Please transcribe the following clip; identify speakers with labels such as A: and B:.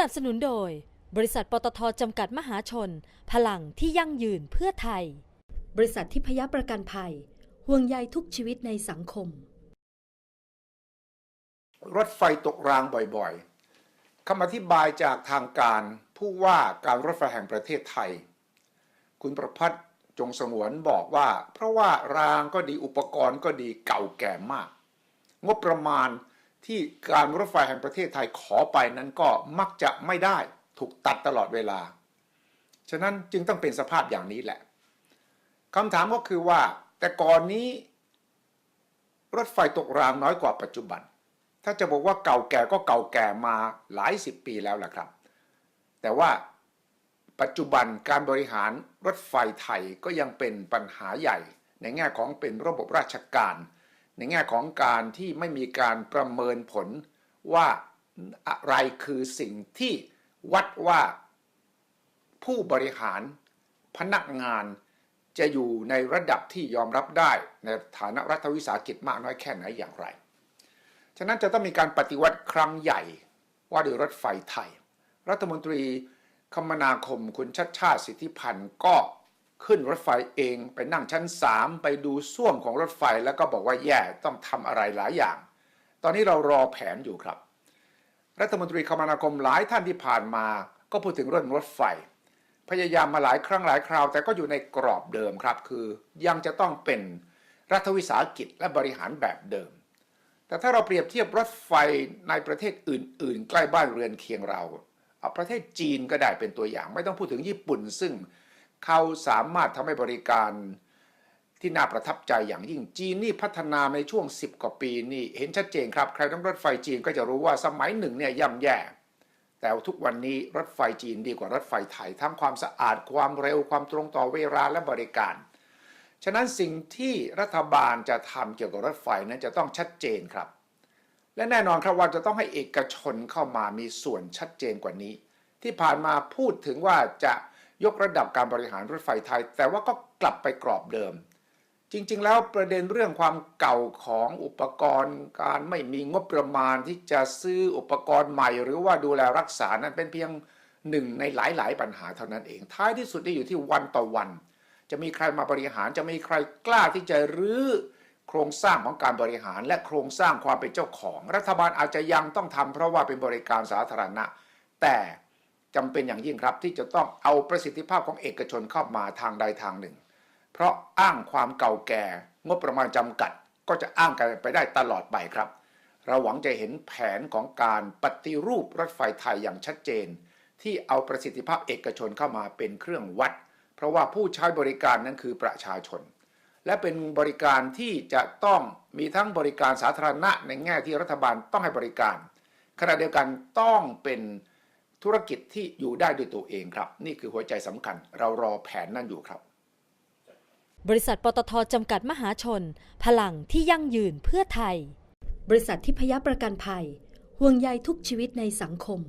A: นับสนุนโดย บริษัทปตทจำกัดมหาชน พลังที่ยั่งยืนเพื่อไทย บริษัททิพยประกันภัย ห่วงใยทุกชีวิตในสังคม
B: รถไฟตกรางบ่อยๆคำอธิบายจากทางการผู้ว่าการรถไฟแห่งประเทศไทย คุณประพัฒน์จงสงวนบอกว่า เพราะว่ารางก็ดีอุปกรณ์ก็ดีเก่าแก่มาก งบประมาณ ที่การรถไฟแห่งประเทศไทยขอไปนั้นก็มักจะไม่ได้ถูกตัดตลอดเวลา ฉะนั้นจึงต้องเป็นสภาพอย่างนี้แหละคำถามก็คือว่า แต่ก่อนนี้ รถไฟตกรางน้อยกว่าปัจจุบัน ถ้าจะบอกว่าเก่าแก่ก็เก่าแก่มาหลายสิบปีแล้วล่ะครับ แต่ว่าปัจจุบันการบริหารรถไฟไทยก็ยังเป็นปัญหาใหญ่ ในแง่ของเป็นระบบราชการ ในแง่ของการที่ไม่มีการประเมินผลว่าอะไรคือสิ่งที่วัดว่าผู้บริหารพนักงานจะอยู่ในระดับที่ยอมรับได้ในฐานะรัฐวิสาหกิจมากน้อยแค่ไหนอย่างไร ฉะนั้นจะต้องมีการปฏิวัติครั้งใหญ่ว่าด้วยรถไฟไทย รัฐมนตรีคมนาคมคุณชัดชาติสิทธิพันธ์ก็ ขึ้นรถไฟเองไปนั่งชั้น 3 ไปดูส้วมของรถไฟแล้วก็บอกว่าแย่ต้องทำอะไรหลายอย่าง ตอนนี้เรารอแผนอยู่ครับ รัฐมนตรีคมนาคมหลายท่านที่ผ่านมา ก็พูดถึงเรื่องรถไฟ พยายามมาหลายครั้งหลายคราว แต่ก็อยู่ในกรอบเดิมครับ คือยังจะต้องเป็นรัฐวิสาหกิจและบริหารแบบเดิม แต่ถ้าเราเปรียบเทียบรถไฟในประเทศอื่น ๆ ใกล้บ้านเรือนเคียงเราเอาประเทศจีนก็ได้เป็นตัวอย่าง ไม่ต้องพูดถึงญี่ปุ่นซึ่ง เขาสามารถทำให้บริการที่น่าประทับใจอย่างยิ่งจีนนี่พัฒนาในช่วง 10 กว่าปีนี่เห็นชัดเจนครับ ใครต้องรถไฟจีนก็จะรู้ว่าสมัยหนึ่งเนี่ยย่ำแย่ แต่ทุกวันนี้รถไฟจีนดีกว่ารถไฟไทย ทั้งความสะอาดความเร็วความตรงต่อเวลาและบริการ ฉะนั้นสิ่งที่รัฐบาลจะทำเกี่ยวกับรถไฟนั้นจะต้องชัดเจนครับ และแน่นอนครับว่าจะต้องให้เอกชนเข้ามามีส่วนชัดเจนกว่านี้ ที่ผ่านมาพูดถึงว่าจะ ยกระดับการบริหารรถไฟไทย แต่ว่าก็กลับไปกรอบเดิม จริง ๆ แล้วประเด็นเรื่องความเก่าของอุปกรณ์ การไม่มีงบประมาณที่จะซื้ออุปกรณ์ใหม่ หรือว่าดูแลรักษานั้นเป็นเพียงหนึ่งในหลาย ๆ ปัญหาเท่านั้นเอง ท้ายที่สุดที่อยู่ที่วันต่อวัน จะมีใครมาบริหารจะมีใครกล้าที่จะรื้อโครงสร้างของการบริหารและโครงสร้างความเป็นเจ้าของ รัฐบาลอาจจะยังต้องทำเพราะว่าเป็นบริการสาธารณะ แต่ จำเป็นอย่างยิ่งครับ ที่จะต้องเอาประสิทธิภาพของเอกชนเข้ามาทางใดทางหนึ่ง เพราะอ้างความเก่าแก่งบประมาณจำกัด ก็จะอ้างกันไปได้ตลอดไปครับ เราหวังจะเห็นแผนของการปฏิรูปรถไฟไทยอย่างชัดเจน ที่เอาประสิทธิภาพเอกชนเข้ามาเป็นเครื่องวัด เพราะว่าผู้ใช้บริการนั้นคือประชาชน และเป็นบริการที่จะต้องมีทั้งบริการสาธารณะในแง่ที่รัฐบาลต้องให้บริการขณะเดียวกันต้องเป็น ธุรกิจที่อยู่ได้ด้วยตัวเองครับ นี่คือหัวใจสำคัญ เรารอแผนนั่นอยู่ครับ
A: บริษัทปตทจำกัดมหาชน พลังที่ยั่งยืนเพื่อไทย บริษัททิพยประกันภัย ห่วงใยทุกชีวิตในสังคม